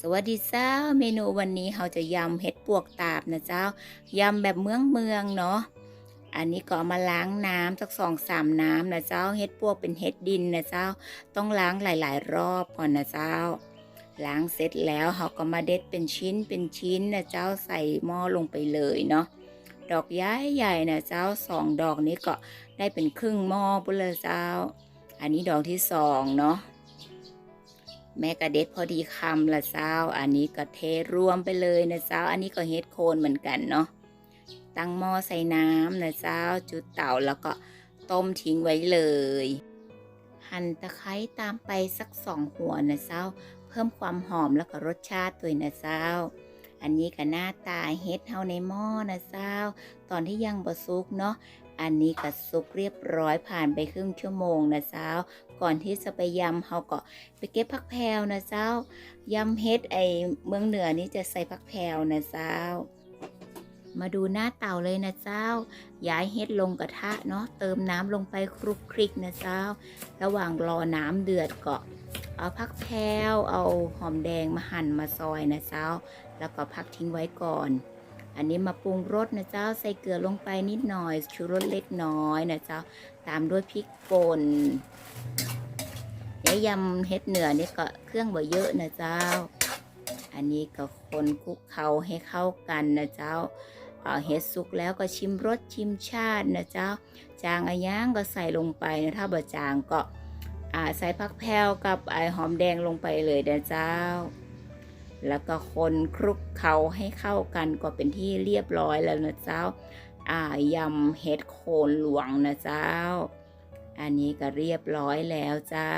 สวัสดีเจ้า เมนูวันนี้เราจะยำเห็ดปวกตาบนะเจ้ายำแบบเมืองเมืองเนาะอันนี้ก็เอามาล้างน้ำสักสองสามน้ำนะเจ้าเห็ดปวกเป็นเห็ดดินนะเจ้า ต้องล้างหลาย ๆ รอบก่อนนะเจ้า ล้างเสร็จแล้วเราก็มาเด็ดเป็นชิ้นเป็นชิ้นนะเจ้าใส่หม้อลงไปเลยเนาะดอกย้ายใหญ่นะเจ้าสองดอกนี้ก็ได้เป็นครึ่งหม้อปุเลยเจ้า อันนี้ดอกที่สองเนาะ แม่กระเด็ดพอดีคำละเจ้า อันนี้ก็เทรวมไปเลยนะเจ้า อันนี้ก็เฮ็ดโคนเหมือนกันเนาะ ตั้งหม้อใส่น้ำนะเจ้า จุดเตาแล้วก็ต้มทิ้งไว้เลย หั่นตะไคร้ตามไปสักสองหัวนะเจ้า เพิ่มความหอมแล้วก็รสชาติตัวยนะเจ้า อันนี้ก็หน้าตาเฮ็ดเฮาในหม้อนะเจ้า ตอนที่ยังบ่สุกเนาะ อันนี้ก็สุกเรียบร้อยผ่านไปครึ่งชั่วโมงนะเจ้า ก่อนที่จะไปยำเขาก็ไปเก็บผักแพวนะเจ้ายำเฮ็ดไอเมืองเหนือนี่จะใส่ผักแพวนะเจ้า มาดูหน้าเต่าเลยนะเจ้า ย้ายเฮ็ดลงกระทะเนาะเติมน้ำลงไปคลุกคลิกนะเจ้า ระหว่างรอน้ำเดือดก็เอาผักแพวเอาหอมแดงมาหั่นมาซอยนะเจ้า แล้วก็พักทิ้งไว้ก่อน อันนี้มาปรุงรสนะเจ้าใส่เกลือลงไปนิดหน่อย ชูรสเล็กน้อยนะเจ้าตามด้วยพริกป่นเดี๋ยวยำเฮ็ดเหนือนี่ก็เครื่องบ่เยอะนะเจ้า อันนี้ก็คนคลุกเคล้าให้เข้ากันนะเจ้าเอาเฮ็ดสุกแล้วก็ชิมรสชิมชาตินะเจ้า จางอะย่างก็ใส่ลงไปนะถ้าบ่จางก็ใส่ผักแพรวกับไอหอมแดงลงไปเลยนะเจ้า แล้วก็คนคลุกเคล้าให้เข้ากันก็เป็นที่เรียบร้อยแล้วนะเจ้า อ่ายำเห็ดโคนหลวงนะเจ้า อันนี้ก็เรียบร้อยแล้วเจ้า